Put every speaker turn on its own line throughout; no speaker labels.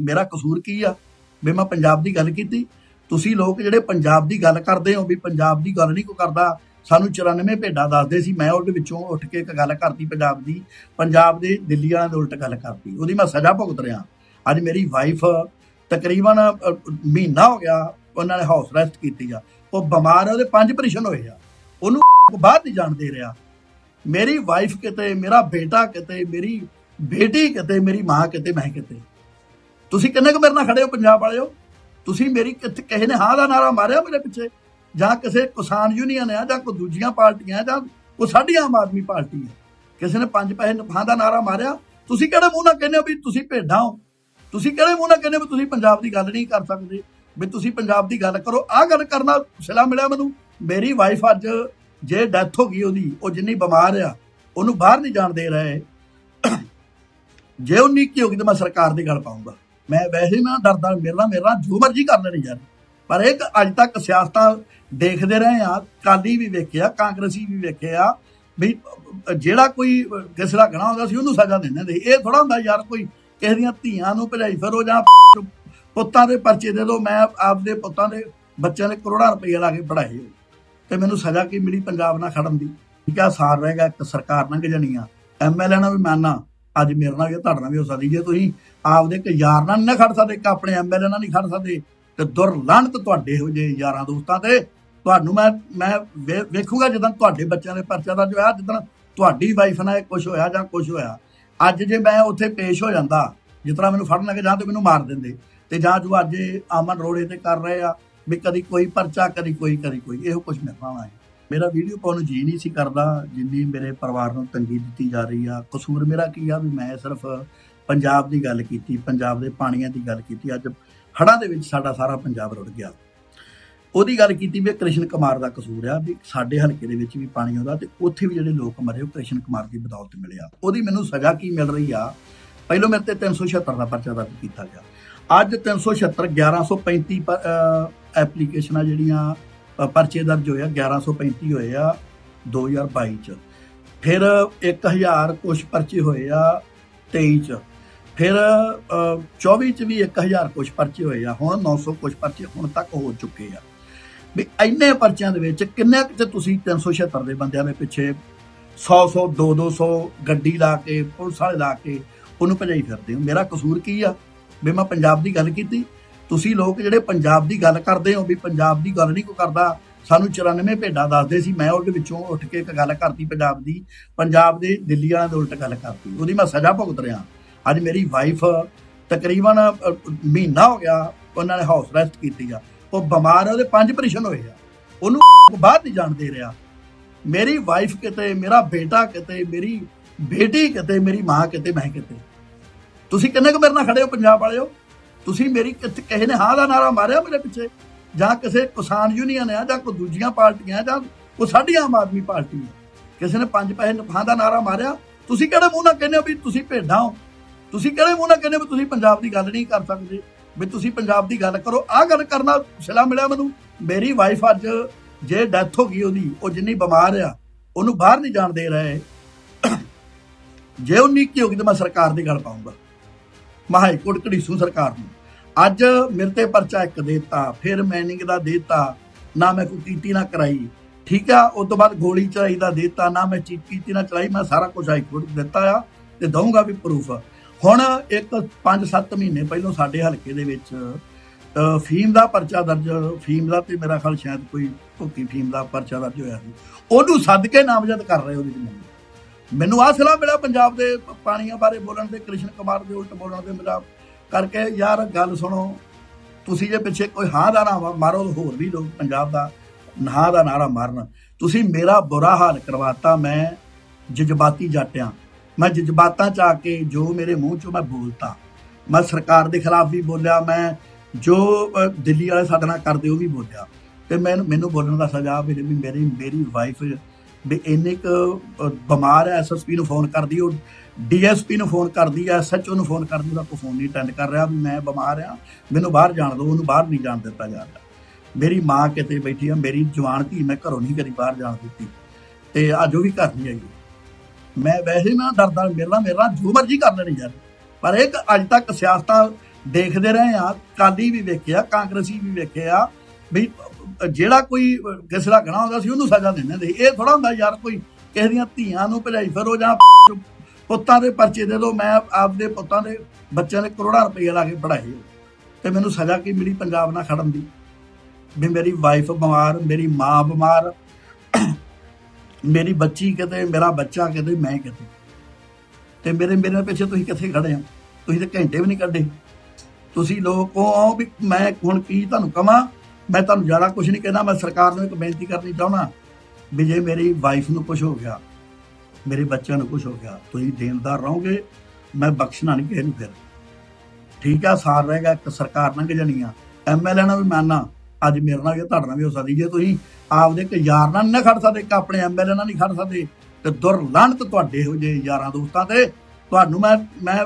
ਮੇਰਾ ਕਸੂਰ ਕੀ ਆ? ਵੀ ਮੈਂ ਪੰਜਾਬ ਦੀ ਗੱਲ ਕੀਤੀ। ਤੁਸੀਂ ਲੋਕ ਜਿਹੜੇ ਪੰਜਾਬ ਦੀ ਗੱਲ ਕਰਦੇ ਹੋ, ਵੀ ਪੰਜਾਬ ਦੀ ਗੱਲ ਨਹੀਂ ਕੋ ਕਰਦਾ, ਸਾਨੂੰ 94 ਭੇਡਾਂ ਦੱਸਦੇ ਸੀ, ਮੈਂ ਉਹਦੇ ਵਿੱਚੋਂ ਉੱਠ ਕੇ ਇੱਕ ਗੱਲ ਕਰਤੀ ਪੰਜਾਬ ਦੀ। ਪੰਜਾਬ ਦੇ ਦਿੱਲੀ ਵਾਲਿਆਂ ਦੇ ਉਲਟ ਗੱਲ ਕਰਤੀ। ਉਹਦੀ ਮੈਂ ਸਜ਼ਾ ਭੁਗਤ ਰਿਹਾ। ਅੱਜ ਮੇਰੀ ਵਾਈਫ ਤਕਰੀਬਨ ਮਹੀਨਾ ਹੋ ਗਿਆ, ਉਹਨਾਂ ਨੇ ਹਾਊਸ ਅਰੈਸਟ ਕੀਤੀ ਆ। ਉਹ ਬਿਮਾਰ ਆ, ਉਹਦੇ ਪੰਜ ਆਪਰੇਸ਼ਨ ਹੋਏ ਆ। ਉਹਨੂੰ ਬਾਹਰ ਨਹੀਂ ਜਾਣ ਦੇ ਰਿਹਾ। ਮੇਰੀ ਵਾਈਫ ਕਿਤੇ, ਮੇਰਾ ਬੇਟਾ ਕਿਤੇ, ਮੇਰੀ ਬੇਟੀ ਕਿਤੇ, ਮੇਰੀ ਮਾਂ ਕਿਤੇ, ਮੈਂ ਕਿਤੇ। ਤੁਸੀਂ ਕਿੰਨੇ ਕੁ ਮੇਰੇ ਨਾਲ ਖੜੇ ਹੋ, ਪੰਜਾਬ ਵਾਲਿਓ? ਤੁਸੀਂ ਮੇਰੀ ਕਿੱਥੇ ਕਿਸੇ ਨੇ ਹਾਂ ਦਾ ਨਾਰਾ ਮਾਰਿਆ ਮੇਰੇ ਪਿੱਛੇ? ਜਾਂ ਕਿਸੇ ਕਿਸਾਨ ਯੂਨੀਅਨ ਆ, ਜਾਂ ਕੋਈ ਦੂਜੀਆਂ ਪਾਰਟੀਆਂ ਜਾਂ ਕੋਈ ਸਾਡੀ ਆਮ ਆਦਮੀ ਪਾਰਟੀ ਹੈ ਕਿਸੇ ਨੇ ਪੰਜ ਪੈਸੇ ਹਾਂ ਦਾ ਨਾਰਾ ਮਾਰਿਆ? ਤੁਸੀਂ ਕਿਹੜੇ ਮੂੰਹ ਨਾਲ ਕਹਿੰਦੇ ਹੋ ਵੀ ਤੁਸੀਂ ਭੇਡਾਂ ਹੋ? ਤੁਸੀਂ ਕਿਹੜੇ ਮੂੰਹ ਨਾਲ ਕਹਿੰਦੇ ਹੋ ਵੀ ਤੁਸੀਂ ਪੰਜਾਬ ਦੀ ਗੱਲ ਨਹੀਂ ਕਰ ਸਕਦੇ? ਵੀ ਤੁਸੀਂ ਪੰਜਾਬ ਦੀ ਗੱਲ ਕਰੋ। ਆਹ ਗੱਲ ਕਰਨਾ ਸਿਲਾ ਮਿਲਿਆ ਮੈਨੂੰ। ਮੇਰੀ ਵਾਈਫ ਅੱਜ ਜੇ ਡੈਥ ਹੋ ਗਈ ਉਹਦੀ, ਉਹ ਜਿੰਨੀ ਬਿਮਾਰ ਆ, ਉਹਨੂੰ ਬਾਹਰ ਨਹੀਂ ਜਾਣ ਦੇ ਰਹੇ। ਜੇ ਉਹ ਨਿੱਕੀ ਹੋ ਗਈ ਤਾਂ ਮੈਂ ਸਰਕਾਰ ਦੀ ਗੱਲ ਪਾਉਂਗਾ ਮੈਂ ਵੈਸੇ ਹੀ ਡਰਦਾ, ਮੇਰੇ ਨਾਲ ਮੇਰੇ ਨਾਲ ਜੋ ਮਰਜ਼ੀ ਕਰ ਲੈਣੀ ਯਾਰ। ਪਰ ਇਹ ਅੱਜ ਤੱਕ ਸਿਆਸਤਾਂ ਦੇਖਦੇ ਰਹੇ ਆ ਕਾਲੀ ਵੀ ਵੇਖਿਆ, ਕਾਂਗਰਸੀ ਵੀ ਵੇਖਿਆ, ਵੀ ਜਿਹੜਾ ਕੋਈ ਕਿਸੇ ਦਾ ਗਣਾ ਹੁੰਦਾ ਸੀ, ਉਹਨੂੰ ਸਜ਼ਾ ਦਿੰਦੇ ਹੁੰਦੇ ਇਹ ਥੋੜਾ ਹੁੰਦਾ ਯਾਰ ਕੋਈ ਕਿਸੇ ਦੀਆਂ ਧੀਆਂ ਨੂੰ ਭਜਾਈ ਫਿਰੋ ਜਾਂ ਪੁੱਤਾਂ ਦੇ ਪਰਚੇ ਦੇ ਦੋ ਮੈਂ ਆਪਦੇ ਪੁੱਤਾਂ ਦੇ ਬੱਚਿਆਂ ਦੇ ਕਰੋੜਾਂ ਰੁਪਏ ਲਾ ਕੇ ਪੜਾਏ ਤੇ ਮੈਨੂੰ ਸਜ਼ਾ ਕੀ ਮਿਲੀ? ਪੰਜਾਬ ਨਾਲ ਖੜਨ ਦੀ। ਠੀਕ ਆ, ਸਾਰ ਰਹੇਗਾ ਇੱਕ ਸਰਕਾਰ ਲੰਘ ਜਾਣੀ ਆ। ਐਮਐਲਏ ਨਾਲ ਵੀ ਮਾਨਾ। ਅੱਜ ਮੇਰੇ ਨਾਲ ਵੀ ਤੁਹਾਡੇ ਨਾਲ ਵੀ ਹੋ ਸਕਦੀ। ਜੇ ਤੁਸੀਂ ਆਪਦੇ ਇੱਕ ਯਾਰ ਨਾਲ ਨਾ ਖੜ ਸਕਦੇ, ਇੱਕ ਆਪਣੇ ਐਮਐਲਏ ਨਾਲ ਨਹੀਂ ਖੜ ਸਕਦੇ, ਤੇ ਦੁਰਲੰਤ ਤੁਹਾਡੇ ਹੋ ਜੇ ਯਾਰਾਂ ਦੋਸਤਾਂ ਤੇ ਤੁਹਾਨੂੰ ਮੈਂ ਮੈਂ ਵੇ- ਵੇਖੂਗਾ ਜਦੋਂ ਤੁਹਾਡੇ ਬੱਚਿਆਂ ਦੇ ਪਰਚਾ ਦਾ ਜੋ ਹੈ ਜਦੋਂ ਤੁਹਾਡੀ ਵਾਈਫ ਨਾਲ ਕੁਝ ਹੋਇਆ ਜਾਂ ਕੁਝ ਹੋਇਆ। ਅੱਜ ਜੇ ਮੈਂ ਉੱਥੇ ਪੇਸ਼ ਹੋ ਜਾਂਦਾ, ਜਿਸ ਤਰ੍ਹਾਂ ਮੈਨੂੰ ਫੜਨ ਲੱਗੇ ਜਾਂ ਤੇ ਮੈਨੂੰ ਮਾਰ ਦਿੰਦੇ, ਤੇ ਜਾਂ ਜੋ ਅੱਜ ਇਹ ਅਮਨ ਰੋੜੇ ਤੇ ਕਰ ਰਹੇ ਆ, ਵੀ ਕਦੀ ਕੋਈ ਪਰਚਾ, ਕਦੀ ਕੋਈ ਕਦੀ ਕੋਈ, ਇਹੋ ਕੁਝ ਮੇਰੇ ਨਾਲ ਹੈ ਮੇਰਾ ਵੀਡੀਓ ਪਾਉਣ ਨੂੰ ਜੀ ਨਹੀਂ ਸੀ ਕਰਦਾ, ਜਿੰਨੀ ਮੇਰੇ ਪਰਿਵਾਰ ਨੂੰ ਤੰਗੀ ਦਿੱਤੀ ਜਾ ਰਹੀ ਆ। ਕਸੂਰ ਮੇਰਾ ਕੀ ਆ ਵੀ ਮੈਂ ਸਿਰਫ ਪੰਜਾਬ ਦੀ ਗੱਲ ਕੀਤੀ, ਪੰਜਾਬ ਦੇ ਪਾਣੀਆਂ ਦੀ ਗੱਲ ਕੀਤੀ। ਅੱਜ ਹੜ੍ਹਾਂ ਦੇ ਵਿੱਚ ਸਾਡਾ ਸਾਰਾ ਪੰਜਾਬ ਰੁੜ ਗਿਆ। ਉਹਦੀ ਗੱਲ ਕੀਤੀ ਵੀ ਇਹ ਕ੍ਰਿਸ਼ਨ ਕੁਮਾਰ ਦਾ ਕਸੂਰ ਆ ਵੀ ਸਾਡੇ ਹਲਕੇ ਦੇ ਵਿੱਚ ਵੀ ਪਾਣੀ ਆਉਂਦਾ ਤੇ ਉੱਥੇ ਵੀ ਜਿਹੜੇ ਲੋਕ ਮਰੇ, ਉਹ ਕ੍ਰਿਸ਼ਨ ਕੁਮਾਰ ਦੀ ਬਦੌਲਤ ਮਿਲਿਆ। ਉਹਦੀ ਮੈਨੂੰ ਸਜ਼ਾ ਕੀ ਮਿਲ ਰਹੀ ਆ? ਪਹਿਲੋਂ ਮੇਰੇ ਤੇ 376 ਦਾ ਪਰਚਾ ਦਰਜ ਕੀਤਾ ਗਿਆ। ਅੱਜ 376 1135 ਪਰ- ਅਹ ਐਪਲੀਕੇਸ਼ਨਾਂ ਜਿਹੜੀਆਂ ਪਰਚੇ ਦਰਜ ਹੋਏ ਆ 1135 ਹੋਏ ਆ 2022 ਚ। ਫਿਰ 1000 ਕੁਛ ਪਰਚੇ ਹੋਏ ਆ 23 ਚ। ਫਿਰ ਅਹ, 24 ਚ ਵੀ 1000 ਕੁਛ ਪਰਚੇ ਹੋਏ ਆ ਹੁਣ 900 ਕੁਛ ਪਰਚੇ ਹੁਣ ਤੱਕ ਹੋ ਚੁੱਕੇ ਆ। ਵੀ ਇੰਨੇ ਪਰਚਿਆਂ ਦੇ ਵਿੱਚ ਕਿੰਨੇ ਕੁ ਚ ਤੁਸੀਂ 376 ਦੇ ਬੰਦਿਆਂ ਦੇ ਪਿੱਛੇ 100 100 2 200 ਗੱਡੀ ਲਾ ਕੇ ਪੁਲਿਸ ਵਾਲੇ ਲਾ ਕੇ ਉਹਨੂੰ ਭਜਾਈ ਫਿਰਦੇ ਹੋ? ਮੇਰਾ ਕਸੂਰ ਕੀ ਆ? ਵੀ ਮੈਂ ਪੰਜਾਬ ਦੀ ਗੱਲ ਕੀਤੀ ਤੁਸੀਂ ਲੋਕ ਜਿਹੜੇ ਪੰਜਾਬ ਦੀ ਗੱਲ ਕਰਦੇ ਹੋ ਵੀ ਪੰਜਾਬ ਦੀ ਗੱਲ ਨਹੀਂ ਕੋਈ ਕਰਦਾ, ਸਾਨੂੰ 94 ਭੇਡਾਂ ਦੱਸਦੇ ਸੀ, ਮੈਂ ਉਹਦੇ ਵਿੱਚੋਂ ਉੱਠ ਕੇ ਇੱਕ ਗੱਲ ਕਰਤੀ ਪੰਜਾਬ ਦੀ, ਪੰਜਾਬ ਦੇ ਦਿੱਲੀ ਵਾਲਿਆਂ ਦੇ ਉਲਟ ਗੱਲ ਕਰਤੀ। ਉਹਦੀ ਮੈਂ ਸਜ਼ਾ ਭੁਗਤ ਰਿਹਾ। ਅੱਜ ਮੇਰੀ ਵਾਈਫ ਤਕਰੀਬਨ ਮਹੀਨਾ ਹੋ ਗਿਆ, ਉਹਨਾਂ ਨੇ ਹਾਊਸ ਰੈਸਟ ਕੀਤੀ ਆ। ਉਹ ਬਿਮਾਰ ਆ, ਉਹਦੇ ਪੰਜ ਆਪਰੇਸ਼ਨ ਹੋਏ ਆ। ਉਹਨੂੰ ਬਾਹਰ ਨਹੀਂ ਜਾਣ ਦੇ ਰਿਹਾ। ਮੇਰੀ ਵਾਈਫ ਕਿਤੇ, ਮੇਰਾ ਬੇਟਾ ਕਿਤੇ, ਮੇਰੀ ਬੇਟੀ ਕਿਤੇ, ਮੇਰੀ ਮਾਂ ਕਿਤੇ, ਮੈਂ ਕਿਤੇ। ਤੁਸੀਂ ਕਿੰਨੇ ਕੁ ਮੇਰੇ ਨਾਲ ਖੜੇ ਹੋ, ਪੰਜਾਬ ਵਾਲਿਓ? ਤੁਸੀਂ ਮੇਰੀ ਕਿੱਥੇ ਕਿਸੇ ਨੇ ਹਾਂ ਦਾ ਨਾਰਾ ਮਾਰਿਆ ਮੇਰੇ ਪਿੱਛੇ? ਜਾਂ ਕਿਸੇ ਕਿਸਾਨ ਯੂਨੀਅਨ ਹੈ ਜਾਂ ਕੋਈ ਦੂਜੀਆਂ ਪਾਰਟੀਆਂ ਜਾਂ ਕੋਈ ਸਾਡੀ ਆਮ ਆਦਮੀ ਪਾਰਟੀ ਹੈ ਕਿਸੇ ਨੇ ਪੰਜ ਪੈਸੇ ਹਾਂ ਦਾ ਨਾਰਾ ਮਾਰਿਆ? ਤੁਸੀਂ ਕਿਹੜੇ ਮੂੰਹ ਨਾਲ ਕਹਿੰਦੇ ਹੋ ਵੀ ਤੁਸੀਂ ਭੇਡਾਂ ਹੋ? ਤੁਸੀਂ ਕਿਹੜੇ ਮੂੰਹ ਨਾਲ ਕਹਿੰਦੇ ਹੋ ਵੀ ਤੁਸੀਂ ਪੰਜਾਬ ਦੀ ਗੱਲ ਨਹੀਂ ਕਰ ਸਕਦੇ? ਵੀ ਤੁਸੀਂ ਪੰਜਾਬ ਦੀ ਗੱਲ ਕਰੋ। ਆਹ ਗੱਲ ਕਰਨਾ ਸਿਲਾ ਮਿਲਿਆ ਮੈਨੂੰ। ਮੇਰੀ ਵਾਈਫ ਅੱਜ ਜੇ ਡੈਥ ਹੋ ਗਈ ਉਹਦੀ, ਉਹ ਜਿੰਨੀ ਬਿਮਾਰ ਆ, ਉਹਨੂੰ ਬਾਹਰ ਨਹੀਂ ਜਾਣ ਦੇ ਰਹੇ। ਜੇ ਉਹ ਨਿੱਕੀ ਹੋ ਗਈ ਤਾਂ ਮੈਂ ਸਰਕਾਰ ਦੀ ਗੱਲ ਪਾਉਂਗਾ ਮੈਂ ਹਾਈ ਕੋਰਟ ਘੜੀਸੂ ਸਰਕਾਰ ਨੂੰ। ਅੱਜ ਮੇਰੇ ਤੇ ਪਰਚਾ ਇੱਕ ਦੇਤਾ, ਫਿਰ ਮੈਨਿੰਗ ਦਾ ਦੇਤਾ, ਨਾ ਮੈਂ ਕੋਈ ਕੀਤੀ ਨਾ ਕਰਾਈ। ਠੀਕ ਆ, ਉਸ ਤੋਂ ਬਾਅਦ ਗੋਲੀ ਚਲਾਈ ਦਾ ਦੇਤਾ, ਨਾ ਮੈਂ ਚੀਟ ਕੀਤੀ ਨਾ ਚਲਾਈ, ਮੈਂ ਸਾਰਾ ਕੁਝ ਹਾਈ ਕੋਰਟ ਦਿੱਤਾ ਆ ਤੇ ਦਊਂਗਾ ਵੀ ਪ੍ਰੂਫ ਹੁਣ ਇੱਕ 5-7 ਮਹੀਨੇ ਪਹਿਲਾਂ ਸਾਡੇ ਹਲਕੇ ਦੇ ਵਿੱਚ ਫੀਮ ਦਾ ਪਰਚਾ ਦਰਜ, ਫੀਮ ਦਾ ਤੇ ਮੇਰਾ ਖਿਆਲ ਸ਼ਾਇਦ ਕੋਈ ਭੁੱਕੀ ਫੀਮ ਦਾ ਪਰਚਾ ਦਰਜ ਹੋਇਆ ਸੀ। ਉਹਨੂੰ ਸੱਦ ਕੇ ਨਾਮਜ਼ਦ ਕਰ ਰਹੇ ਉਹਦੀ ਜ਼ਮੀਨ ਮੈਨੂੰ ਆਹ ਸਲਾਹ ਮਿਲਿਆ ਪੰਜਾਬ ਦੇ ਪਾਣੀਆਂ ਬਾਰੇ ਬੋਲਣ ਤੇ, ਕ੍ਰਿਸ਼ਨ ਕੁਮਾਰ ਦੇ ਉਲਟ ਬੋਲਣ ਦੇ ਮਿਲਾ ਕਰਕੇ ਯਾਰ ਗੱਲ ਸੁਣੋ, ਤੁਸੀਂ ਜੇ ਪਿੱਛੇ ਕੋਈ ਹਾਂ ਦਾ ਨਾ ਮਾਰੋ ਹੋਰ ਵੀ ਲੋਕ ਪੰਜਾਬ ਦਾ ਨਾ ਦਾ ਨਾਰਾ ਮਾਰਨ। ਤੁਸੀਂ ਮੇਰਾ ਬੁਰਾ ਹਾਲ ਕਰਵਾਤਾ, ਮੈਂ ਜਜ਼ਬਾਤੀ ਜਾਟਿਆਂ। ਮੈਂ ਜਜ਼ਬਾਤਾਂ ਚ ਆ ਕੇ ਜੋ ਮੇਰੇ ਮੂੰਹ ਚੋਂ ਮੈਂ ਬੋਲਤਾ। ਮੈਂ ਸਰਕਾਰ ਦੇ ਖਿਲਾਫ ਵੀ ਬੋਲਿਆ, ਮੈਂ ਜੋ ਦਿੱਲੀ ਵਾਲੇ ਸਾਡੇ ਨਾਲ ਕਰਦੇ ਉਹ ਵੀ ਬੋਲਿਆ। ਤੇ ਮੈਨੂੰ ਮੈਨੂੰ ਬੋਲਣ ਦਾ ਸਜ਼ਾ ਵੀ ਵੀ ਮੇਰੀ ਮੇਰੀ ਵਾਈਫ ਵੀ ਇੰਨੇ ਕੁ ਅ, ਬਿਮਾਰ ਹੈ ਐਸਐਸਪੀ ਨੂੰ ਫੋਨ ਕਰਦੀ ਉਹ ਡੀਐਸਪੀ ਨੂੰ ਫੋਨ ਕਰਦੀ ਹੈ ਐਸਐਚਓ ਨੂੰ ਫੋਨ ਕਰਦੀ ਉਹਦਾ ਕੋਈ ਫੋਨ ਨਹੀਂ ਅਟੈਂਡ ਕਰ ਰਿਹਾ ਵੀ ਮੈਂ ਬਿਮਾਰ ਆ ਮੈਨੂੰ ਬਾਹਰ ਜਾਣ ਦਿਓ ਉਹਨੂੰ ਬਾਹਰ ਨਹੀਂ ਜਾਣ ਦਿੱਤਾ ਜਾ ਰਿਹਾ। ਮੇਰੀ ਮਾਂ ਕਿਤੇ ਬੈਠੀ ਆ ਮੇਰੀ ਜਵਾਨ ਧੀ ਮੈਂ ਘਰੋਂ ਨਹੀਂ ਕਦੀ ਬਾਹਰ ਜਾਣ ਦਿੱਤੀ ਤੇ ਅੱਜ ਉਹ ਵੀ ਘਰ ਨਹੀਂ ਆਈ ਮੈਂ ਵੈਸੇ ਨਾ ਡਰਦਾ ਮੇਰੇ ਨਾਲ ਮੇਰੇ ਨਾਲ ਜੋ ਮਰਜ਼ੀ ਕਰ ਲੈਣੀ ਯਾਰ ਪਰ ਇਹ ਅੱਜ ਤੱਕ ਸਿਆਸਤਾਂ ਦੇਖਦੇ ਰਹੇ ਆ ਕਾਲੀ ਵੀ ਵੇਖਿਆ ਕਾਂਗਰਸੀ ਵੀ ਵੇਖਿਆ ਵੀ ਜਿਹੜਾ ਕੋਈ, ਕਿਸੇ ਦਾ ਗਣਾ ਹੁੰਦਾ ਸੀ, ਉਹਨੂੰ ਸਜ਼ਾ ਦਿੰਦੇ ਸੀ। ਇਹ ਥੋੜਾ ਹੁੰਦਾ ਯਾਰ ਕੋਈ ਕਿਸੇ ਦੀਆਂ ਧੀਆਂ ਨੂੰ ਭਜਾਈ ਫਿਰੋ ਜਾਂ ਪੁੱਤਾਂ ਦੇ ਪਰਚੇ ਦੇ ਦੋ ਮੈਂ ਆਪਦੇ ਪੁੱਤਾਂ ਦੇ ਬੱਚਿਆਂ ਦੇ ਕਰੋੜਾਂ ਰੁਪਏ ਲਾ ਕੇ ਪੜਾਏ ਤੇ ਮੈਨੂੰ ਸਜ਼ਾ ਕੀ ਮਿਲੀ ਪੰਜਾਬ ਨਾਲ ਖੜਨ ਦੀ? ਵੀ ਮੇਰੀ ਵਾਈਫ ਬਿਮਾਰ, ਮੇਰੀ ਮਾਂ ਬਿਮਾਰ, ਮੇਰੀ ਬੱਚੀ ਕਿਤੇ, ਮੇਰਾ ਬੱਚਾ ਕਿਤੇ, ਮੈਂ ਕਿਤੇ। ਤੇ ਮੇਰੇ ਮੇਰੇ ਪਿੱਛੇ ਤੁਸੀਂ ਕਿੱਥੇ ਖੜੇ ਹੋ? ਤੁਸੀਂ ਤਾਂ ਘੰਟੇ ਵੀ ਨਹੀਂ ਕੱਢੇ। ਤੁਸੀਂ ਲੋਕ ਹੋ ਵੀ ਮੈਂ ਹੁਣ ਕੀ ਤੁਹਾਨੂੰ ਕਵਾਂ? ਮੈਂ ਤੁਹਾਨੂੰ ਜ਼ਿਆਦਾ ਕੁਝ ਨਹੀਂ ਕਹਿੰਦਾ, ਮੈਂ ਸਰਕਾਰ ਨੂੰ ਇੱਕ ਬੇਨਤੀ ਕਰਨੀ ਚਾਹੁੰਦਾ ਵੀ ਜੇ ਮੇਰੀ ਵਾਈਫ ਨੂੰ ਕੁਝ ਹੋ ਗਿਆ, ਮੇਰੇ ਬੱਚਿਆਂ ਨੂੰ ਕੁਝ ਹੋ ਗਿਆ, ਤੁਸੀਂ ਦੇਣਦਾਰ ਰਹੋਗੇ, ਮੈਂ ਬਖਸ਼ਣਾ ਨਹੀਂ ਕਿਸੇ ਨੂੰ ਫਿਰ। ਠੀਕ ਆ, ਸਾਰ ਰਹੇਗਾ ਇੱਕ ਸਰਕਾਰ ਲੰਘ ਜਾਣੀ ਆ। ਐਮਐਲਏ ਨਾਲ ਵੀ ਮੰਨਣਾ ਅੱਜ ਮੇਰੇ ਨਾਲ ਵੀ ਤੁਹਾਡੇ ਨਾਲ ਵੀ ਹੋ ਸਕਦੀ। ਜੇ ਤੁਸੀਂ ਆਪਦੇ ਇੱਕ ਯਾਰ ਨਾਲ ਨਹੀਂ ਖੜ ਸਕਦੇ, ਇੱਕ ਆਪਣੇ ਐਮਐਲਏ ਨਾਲ ਨਹੀਂ ਖੜ ਸਕਦੇ, ਤੇ ਦੁਰਲੰਤ ਤੁਹਾਡੇ ਹੋ ਜੇ ਯਾਰਾਂ ਦੋਸਤਾਂ ਤੇ ਤੁਹਾਨੂੰ ਮੈਂ ਮੈਂ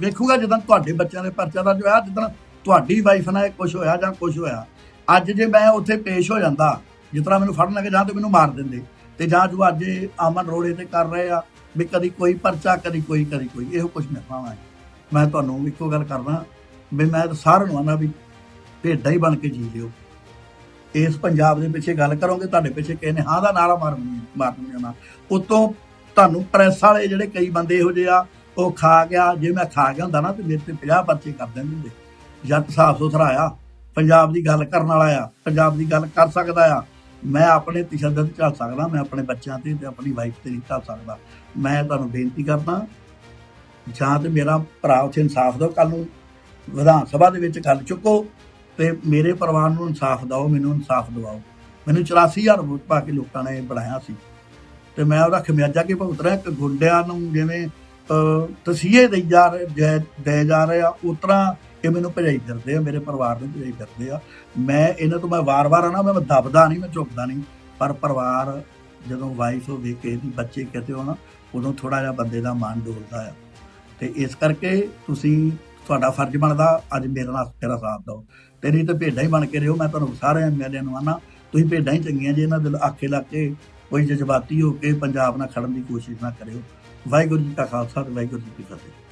ਵੇਖੂਗਾ ਜਦੋਂ ਤੁਹਾਡੇ ਬੱਚਿਆਂ ਦੇ ਪਰਚਾ ਦਾ ਜੋ ਹੈ ਜਦੋਂ ਤੁਹਾਡੀ ਵਾਈਫ ਨਾਲ ਕੁਝ ਹੋਇਆ ਜਾਂ ਕੁਝ ਹੋਇਆ। ਅੱਜ ਜੇ ਮੈਂ ਉੱਥੇ ਪੇਸ਼ ਹੋ ਜਾਂਦਾ, ਜਿਸ ਤਰ੍ਹਾਂ ਮੈਨੂੰ ਫੜਨ ਲੱਗੇ ਜਾਂ ਤੇ ਮੈਨੂੰ ਮਾਰ ਦਿੰਦੇ, ਤੇ ਜਾਂ ਜੋ ਅੱਜ ਇਹ ਅਮਨ ਰੋੜੇ ਤੇ ਕਰ ਰਹੇ ਆ, ਵੀ ਕਦੀ ਕੋਈ ਪਰਚਾ, ਕਦੀ ਕੋਈ ਕਦੀ ਕੋਈ, ਇਹੋ ਕੁਝ ਮੈਂ ਪਾਵਾਂ। ਮੈਂ ਤੁਹਾਨੂੰ ਇੱਕੋ ਗੱਲ ਕਰਦਾ, ਵੀ ਮੈਂ ਸਾਰਿਆਂ ਨੂੰ ਆਣਾ ਵੀ ਭੇਡਾ ਹੀ ਬਣ ਕੇ ਜੀ ਲਿਓ। ਇਸ ਪੰਜਾਬ ਦੇ ਪਿੱਛੇ ਗੱਲ ਕਰੋਗੇ, ਤੁਹਾਡੇ ਪਿੱਛੇ ਕਿਸੇ ਨੇ ਹਾਂ ਦਾ ਨਾਰਾ ਮਾਰਨ ਮਾਰਨ ਜਾਣਾ ਉਤੋਂ ਤੁਹਾਨੂੰ ਪ੍ਰੈਸ ਵਾਲੇ ਜਿਹੜੇ ਕਈ ਬੰਦੇ ਇਹੋ ਜਿਹੇ ਆ, ਉਹ ਖਾ ਗਿਆ, ਜੇ ਮੈਂ ਖਾ ਗਿਆ ਹੁੰਦਾ ਨਾ, ਤੇ ਮੇਰੇ ਤੇ 50 ਪਰਚੇ ਕਰ ਦਿੰਦੇ ਹੁੰਦੇ। ਜੱਟ ਸਾਫ਼ ਸੁਥਰਾ ਆ। ਪੰਜਾਬ ਦੀ ਗੱਲ ਕਰਨ ਵਾਲਾ ਆ, ਪੰਜਾਬ ਦੀ ਗੱਲ ਕਰ ਸਕਦਾ ਆ। ਮੈਂ ਆਪਣੇ ਤਸ਼ੱਦਦ ਝੱਲ ਸਕਦਾ, ਮੈਂ ਆਪਣੇ ਬੱਚਿਆਂ ਤੇ ਤੇ ਆਪਣੀ ਵਾਈਫ ਤੇ ਨਹੀਂ ਝੱਲ ਸਕਦਾ। ਮੈਂ ਤੁਹਾਨੂੰ ਬੇਨਤੀ ਕਰਦਾ, ਜਾਂ ਤੇ ਮੇਰਾ ਭਰਾ ਉੱਥੇ ਇਨਸਾਫ ਦਿਓ ਕੱਲ ਨੂੰ ਵਿਧਾਨ ਸਭਾ ਦੇ ਵਿੱਚ ਗੱਲ ਚੁੱਕੋ ਤੇ ਮੇਰੇ ਪਰਿਵਾਰ ਨੂੰ ਇਨਸਾਫ ਦਿਓ, ਮੈਨੂੰ ਇਨਸਾਫ ਦਿਵਾਓ। ਮੈਨੂੰ 84000 ਵੋਟ ਪਾ ਕੇ ਲੋਕਾਂ ਨੇ ਬਣਾਇਆ ਸੀ। ਤੇ ਮੈਂ ਉਹਦਾ ਖਮਿਆਜਾ ਕੇ ਭੁਗਤ ਰਿਹਾ, ਇੱਕ ਗੁੰਡਿਆਂ ਨੂੰ ਜਿਵੇਂ ਤਸੀਹੇ ਦੇਈ ਜਾ ਰਹੇ ਦੇ- ਦੇ ਜਾ ਰਹੇ ਆ ਉਤਰਾ ਇਹ ਮੈਨੂੰ ਭਜਾਈ ਫਿਰਦੇ ਆ, ਮੇਰੇ ਪਰਿਵਾਰ ਨੂੰ ਭਜਾਈ ਫਿਰਦੇ ਆ। ਮੈਂ ਇਹਨਾਂ ਤੋਂ ਮੈਂ ਵਾਰ-ਵਾਰ ਆਣਾ ਮੈਂ ਦਬਦਾ ਨਹੀਂ, ਮੈਂ ਝੁਕਦਾ ਨਹੀਂ। ਪਰ ਪਰਿਵਾਰ ਜਦੋਂ ਵਾਈਫ ਹੋਵੇ ਕਿਸੇ ਦੀ ਬੱਚੇ ਕਿਤੇ ਹੋਣ ਉਦੋਂ ਥੋੜਾ ਜਿਹਾ ਬੰਦੇ ਦਾ ਮਨ ਡੋਲਦਾ ਆ। ਤੇ ਇਸ ਕਰਕੇ ਤੁਸੀਂ, ਤੁਹਾਡਾ ਫਰਜ਼ ਬਣਦਾ, ਅੱਜ ਮੇਰੇ ਨਾਲ ਤੇਰਾ ਸਾਥ ਦਿਓ। ਤੇ ਨਹੀਂ ਤੇ ਭੇਡਾਂ ਹੀ ਬਣ ਕੇ ਰਹੋ, ਮੈਂ ਤੁਹਾਨੂੰ ਸਾਰਿਆਂ ਐਮਐਲਏ ਨੂੰ ਆਨਾ, ਤੁਸੀਂ ਭੇਡਾਂ ਹੀ ਚੰਗੀਆਂ ਜੇ, ਇਹਨਾਂ ਦਿਲ ਆਖੇ ਲੱਗ ਕੇ ਕੋਈ ਜਜ਼ਬਾਤੀ ਹੋ ਕੇ ਪੰਜਾਬ ਨਾਲ ਖੜਨ ਦੀ ਕੋਸ਼ਿਸ਼ ਨਾ ਕਰਿਓ। ਵਾਹਿਗੁਰੂ ਜੀ ਕਾ ਖਾਲਸਾ ਤੇ ਵਾਹਿਗੁਰੂ ਜੀ ਕੀ ਫਤਿਹ।